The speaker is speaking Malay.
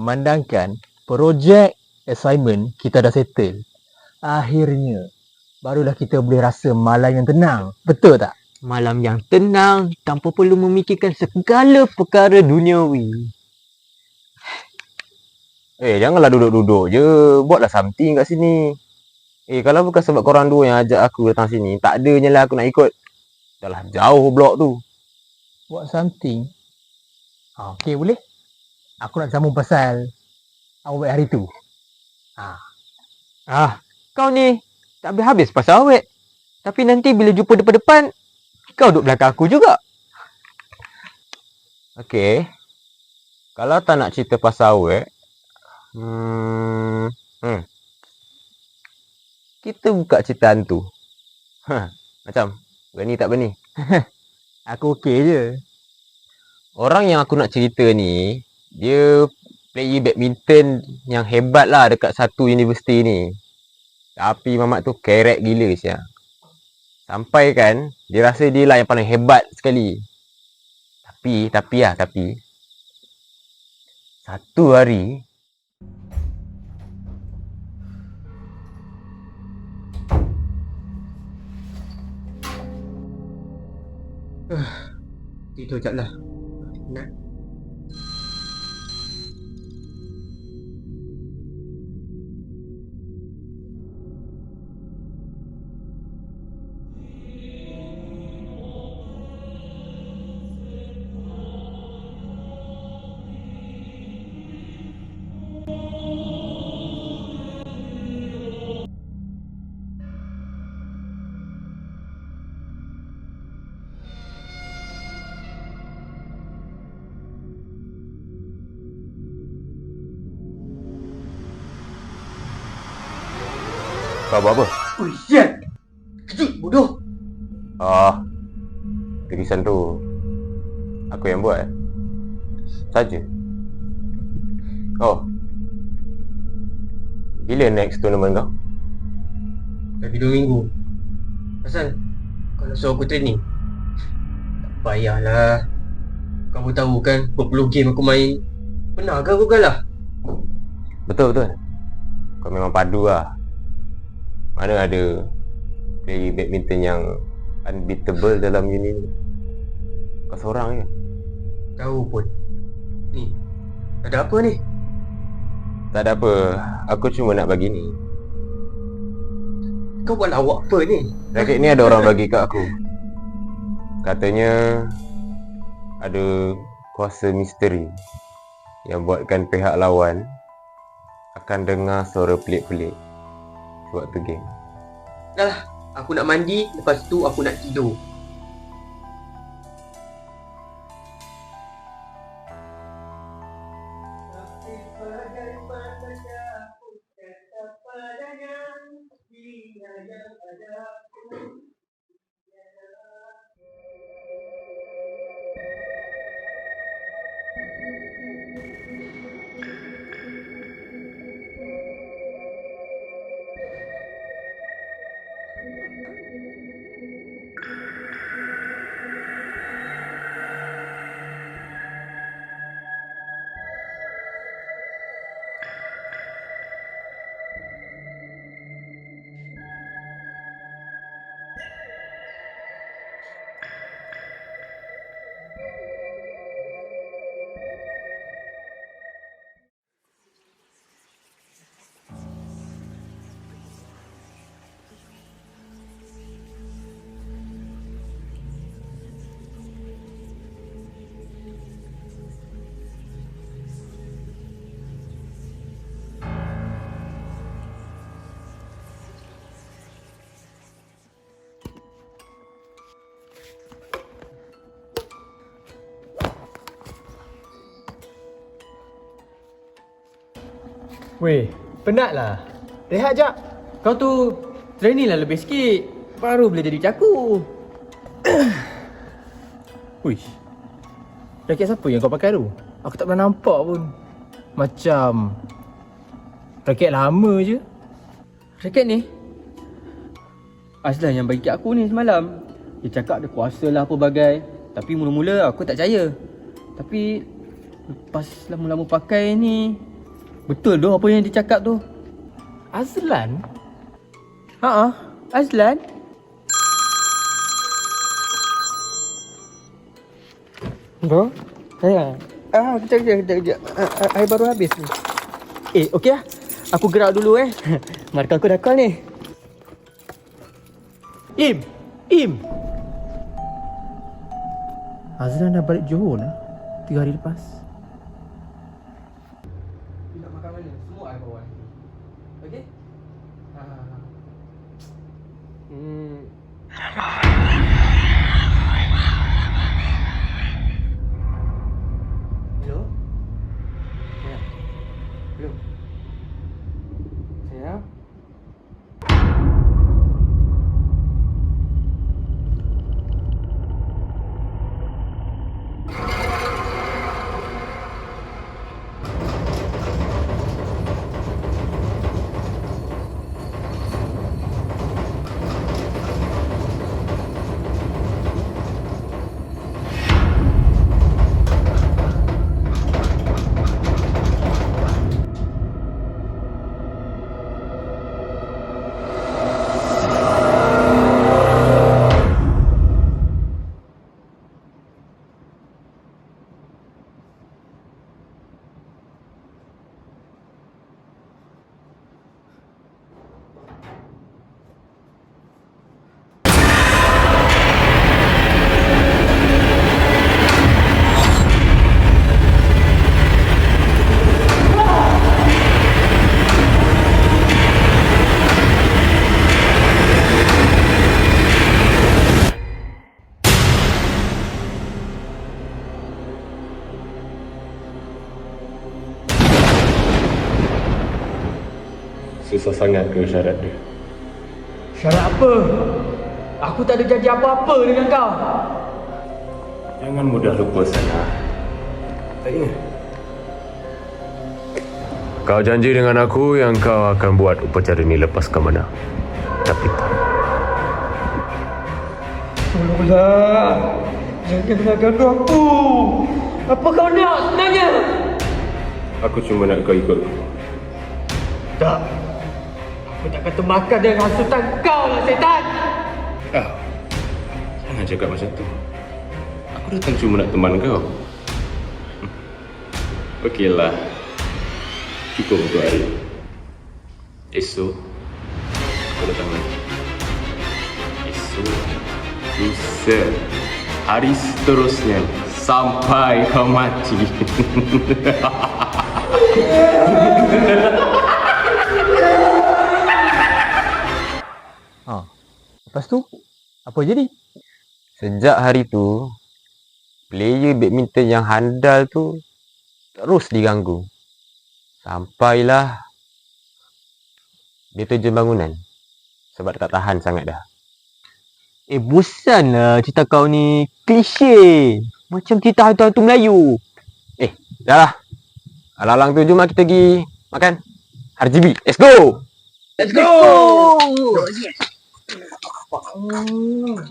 Memandangkan projek assignment kita dah settle. Akhirnya, barulah kita boleh rasa malam yang tenang. Betul tak? Malam yang tenang tanpa perlu memikirkan segala perkara duniawi. Eh, janganlah duduk-duduk je. Buatlah something kat sini. Eh, kalau bukan sebab korang dua yang ajak aku datang sini, tak adanya lah aku nak ikut. Dah lah jauh blok tu. Buat something. Ha, Okey, boleh? Aku nak sambung pasal awet hari tu. Ah, kau ni tak habis-habis pasal awet. Tapi nanti bila jumpa depan-depan, kau duduk belakang aku juga. Okey. Kalau tak nak cerita pasal awet, hmm, hmm. Kita buka cerita hantu. Ha, macam berani tak berani? Aku okey je. Orang yang aku nak cerita ni, dia player badminton yang hebat lah dekat satu universiti ni. Tapi mamat tu kerek gila sia. Sampai kan, dia rasa dia lah yang paling hebat sekali. Tapi, tapi lah, tapi. Satu hari, Tidur jap lah. Nak. Kau buat apa? Ui, sial! Kejut, bodoh! Oh, tulisan tu aku yang buat eh? Saja. Oh. Bila next tournament kau? Lagi dua minggu. Asal kau nak suruh aku training? Tak payahlah. Kamu tahu kan berpuluh game aku main. Pernah ke aku kalah? Betul betul. Kau memang padu lah. Mana ada player badminton yang unbeatable dalam uni ni. Kau seorang je. Tahu pun. Ni, ada apa ni? Tak ada apa. Aku cuma nak bagi ni. Kau buat lawak apa ni? Raket ni ada orang bagi kat aku. Katanya ada kuasa misteri yang buatkan pihak lawan akan dengar suara pelik-pelik sewaktu game. Dah lah, aku nak mandi, lepas tu aku nak tidur. Weh, penat lah. Rehat jap. Kau tu training lah lebih sikit. Baru boleh jadi caku. Uish. Raket siapa yang kau pakai tu? Aku tak pernah nampak pun. Macam raket lama je. Raket ni? Aslan yang bagi kat aku ni semalam. Dia cakap dia kuasa lah apa bagai. Tapi mula-mula aku tak percaya. Tapi Lepas lama-lama pakai ni Betul doh apa yang dia cakap tu Azlan? Haa Azlan Bro Sayang Ah, kejap, kejap, kejap, kejap. Ah, ah, Air baru habis ni. Eh, okey lah. Aku gerak dulu eh. Markah aku dah call ni. Im! Im! Azlan dah balik Johor lah. Tiga hari lepas. 哟哎呀哎 Susah sangat ke syarat dia? Syarat apa? Aku tak ada janji apa-apa dengan kau. Jangan mudah lupa sana. Tak ingat? Kau janji dengan aku yang kau akan buat upacara ni lepas kau menang. Tapi tak. Tolonglah. Jangan ganggu aku. Apa kau nak sebenarnya? Aku cuma nak kau ikut. Tak. Aku takkan termakan dengan hasutan kau lah setan. Ah, jangan cakap macam tu. Aku datang cuma nak teman kau. Okeylah. Cukup untuk hari. Esok, aku datang lagi. Esok, lusa, hari seterusnya sampai kau mati. Lepas tu, apa jadi? Sejak hari tu, player badminton yang handal tu terus diganggu. Sampailah dia terjun bangunan. Sebab tak tahan sangat dah. Eh, bosan lah cerita kau ni. Klise. Macam cerita hantu-hantu Melayu. Eh, dah lah. Alang-alang tu, jom lah kita pergi makan. RGB, let's go! Let's go! 哦。